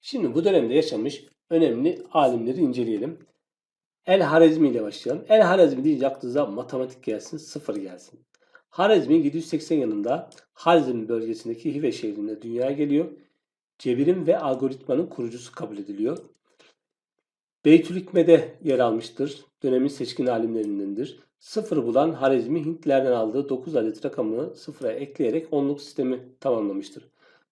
Şimdi bu dönemde yaşamış önemli alimleri inceleyelim. El Harizmi ile başlayalım. El Harizmi deyince aklınıza matematik gelsin, sıfır gelsin. Harizmi 780 yılında Harizm bölgesindeki Hive şehrinde dünyaya geliyor. Cebirin ve algoritmanın kurucusu kabul ediliyor. Beytülhikme'de yer almıştır. Dönemin seçkin alimlerindendir. Sıfır bulan Harizmi Hintlerden aldığı 9 adet rakamını sıfıra ekleyerek onluk sistemi tamamlamıştır.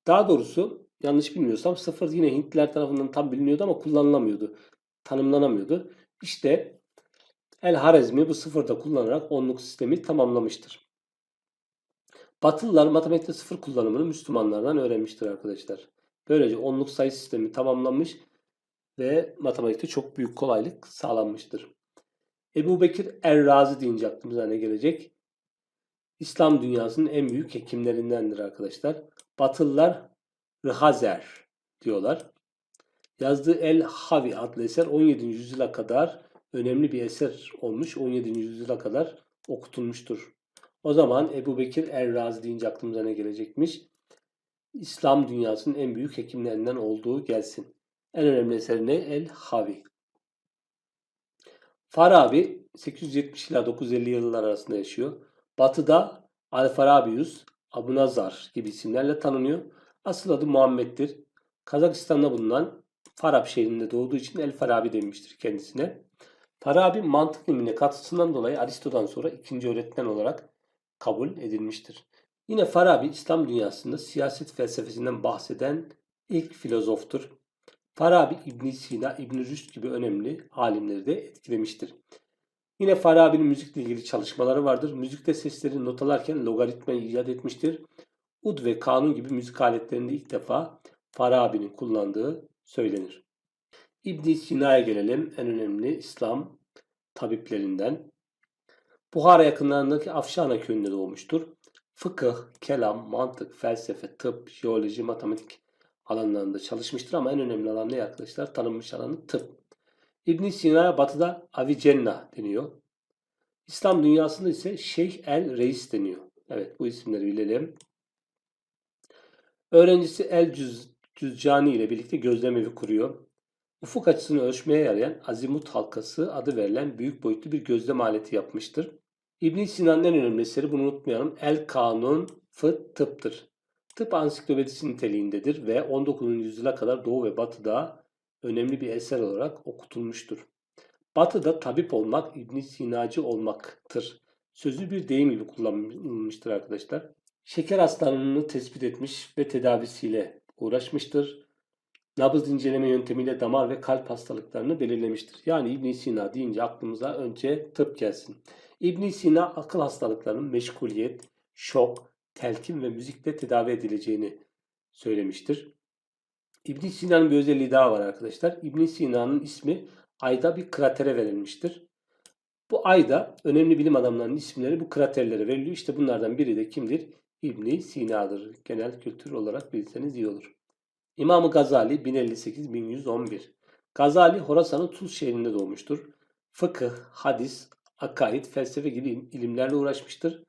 Daha doğrusu yanlış bilmiyorsam sıfır yine Hintliler tarafından tam biliniyordu ama kullanılamıyordu. Tanımlanamıyordu. İşte El Harizmi bu sıfırda kullanarak onluk sistemi tamamlamıştır. Batılılar matematikte sıfır kullanımını Müslümanlardan öğrenmiştir arkadaşlar. Böylece onluk sayı sistemi tamamlanmış ve matematikte çok büyük kolaylık sağlanmıştır. Ebu Bekir Er-Razi deyince aklımıza ne gelecek? İslam dünyasının en büyük hekimlerindendir arkadaşlar. Batılılar Rıhazer diyorlar. Yazdığı El Havi adlı eser 17. yüzyıla kadar önemli bir eser olmuş. 17. yüzyıla kadar okutulmuştur. O zaman Ebu Bekir Er-Razi deyince aklımıza ne gelecekmiş? İslam dünyasının en büyük hekimlerinden olduğu gelsin. En önemli eseri ne? El Havi. Farabi 870 ila 950 yıllar arasında yaşıyor. Batı'da Al-Farabius, Abu Nazar gibi isimlerle tanınıyor. Asıl adı Muhammed'dir. Kazakistan'da bulunan Farab şehrinde doğduğu için El Farabi demiştir kendisine. Farabi mantık ilmine katısından dolayı Aristo'dan sonra ikinci öğretmen olarak kabul edilmiştir. Yine Farabi İslam dünyasında siyaset felsefesinden bahseden ilk filozoftur. Farabi İbn Sina, İbn Rüşd gibi önemli alimleri de etkilemiştir. Yine Farabi'nin müzikle ilgili çalışmaları vardır. Müzikte sesleri notalarken logaritmayı icat etmiştir. Ud ve kanun gibi müzik aletlerinde ilk defa Farabi'nin kullandığı söylenir. İbn Sina'ya gelelim. En önemli İslam tabiplerinden. Buhara yakınlarındaki Afşana köyünde doğmuştur. Fıkıh, kelam, mantık, felsefe, tıp, jeoloji, matematik alanlarında çalışmıştır ama en önemli alan ne arkadaşlar? Tanınmış alanı tıp. İbn Sina'ya batıda Avicenna deniyor. İslam dünyasında ise Şeyh el Reis deniyor. Evet bu isimleri bilelim. Öğrencisi El Cüz, Cüzcani ile birlikte gözlemevi kuruyor. Ufuk açısını ölçmeye yarayan azimut halkası adı verilen büyük boyutlu bir gözlem aleti yapmıştır. İbn Sina'nın en önemli eseri bunu unutmayalım. El Kanun Fı Tıp'tır. Tıp ansiklopedisi niteliğindedir ve 19. yüzyıla kadar Doğu ve Batı'da önemli bir eser olarak okutulmuştur. Batı'da tabip olmak İbn Sinacı olmaktır. Sözü bir deyim gibi kullanılmıştır arkadaşlar. Şeker hastalığını tespit etmiş ve tedavisiyle uğraşmıştır. Nabız inceleme yöntemiyle damar ve kalp hastalıklarını belirlemiştir. Yani İbn Sina deyince aklımıza önce tıp gelsin. İbn Sina akıl hastalıklarının meşguliyet, şok, telkin ve müzikle tedavi edileceğini söylemiştir. İbn Sina'nın bir özelliği daha var arkadaşlar. İbn Sina'nın ismi ayda bir kratere verilmiştir. Bu ayda önemli bilim adamlarının isimleri bu kraterlere veriliyor. İşte bunlardan biri de kimdir? İbn Sina'dır. Genel kültür olarak bilseniz iyi olur. İmam Gazali 1058-1111 Gazali Horasan'ın Tuz şehrinde doğmuştur. Fıkıh, hadis, akaid, felsefe gibi ilimlerle uğraşmıştır.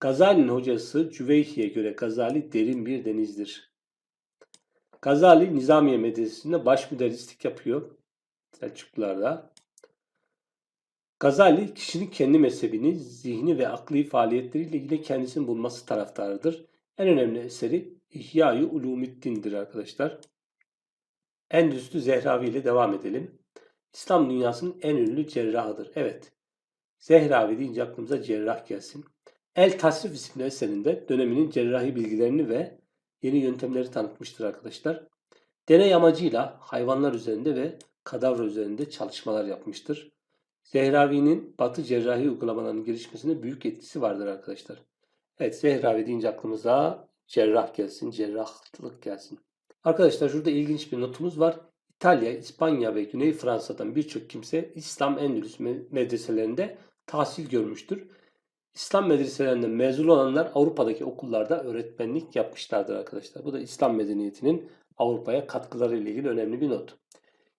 Gazali'nin hocası Cüveyhi'ye göre Gazali derin bir denizdir. Gazali Nizamiye Medresesi'nde baş müderrislik yapıyor. Selçuklularda. Gazali kişinin kendi mezhebini, zihni ve akli faaliyetleriyle yine kendisini bulması taraftarıdır. En önemli eseri İhya-i Ulumuddin'dir arkadaşlar. Endüstü Zehravi ile devam edelim. İslam dünyasının en ünlü cerrahıdır. Evet. Zehravi deyince aklımıza cerrah gelsin. El Tasrif isimli eserinde döneminin cerrahi bilgilerini ve yeni yöntemleri tanıtmıştır arkadaşlar. Deney amacıyla hayvanlar üzerinde ve kadavra üzerinde çalışmalar yapmıştır. Zehravi'nin batı cerrahi uygulamalarının gelişmesine büyük etkisi vardır arkadaşlar. Evet Zehravi deyince aklımıza cerrah gelsin, cerrahlık gelsin. Arkadaşlar şurada ilginç bir notumuz var. İtalya, İspanya ve Güney Fransa'dan birçok kimse İslam Endülüs medreselerinde tahsil görmüştür. İslam medreselerinden mezun olanlar Avrupa'daki okullarda öğretmenlik yapmışlardır arkadaşlar. Bu da İslam medeniyetinin Avrupa'ya katkıları ile ilgili önemli bir not.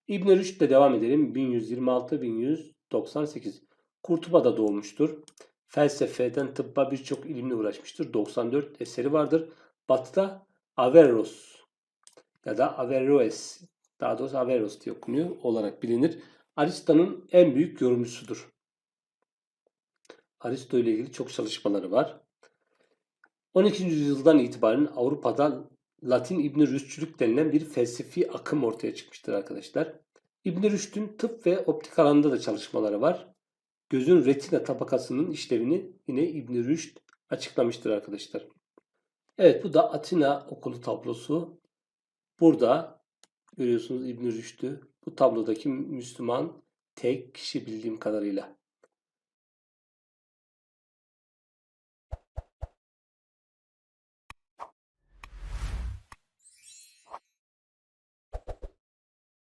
İbn Rüşd devam edelim. 1126-1198. Kurtuba'da doğmuştur. Felsefeden tıbba birçok ilimle uğraşmıştır. 94 eseri vardır. Batı'da Averroes ya da Averroes, daha doğrusu Averroes diye okunuyor olarak bilinir. Aristo'nun en büyük yorumcusudur. Aristo ile ilgili çok çalışmaları var. 12. yüzyıldan itibaren Avrupa'da Latin İbn Rüşdçülük denilen bir felsefi akım ortaya çıkmıştır arkadaşlar. İbn Rüşd'ün tıp ve optik alanında da çalışmaları var. Gözün retina tabakasının işlevini yine İbn Rüşd açıklamıştır arkadaşlar. Evet bu da Atina okulu tablosu. Burada görüyorsunuz İbn Rüşd'ü. Bu tablodaki Müslüman tek kişi bildiğim kadarıyla.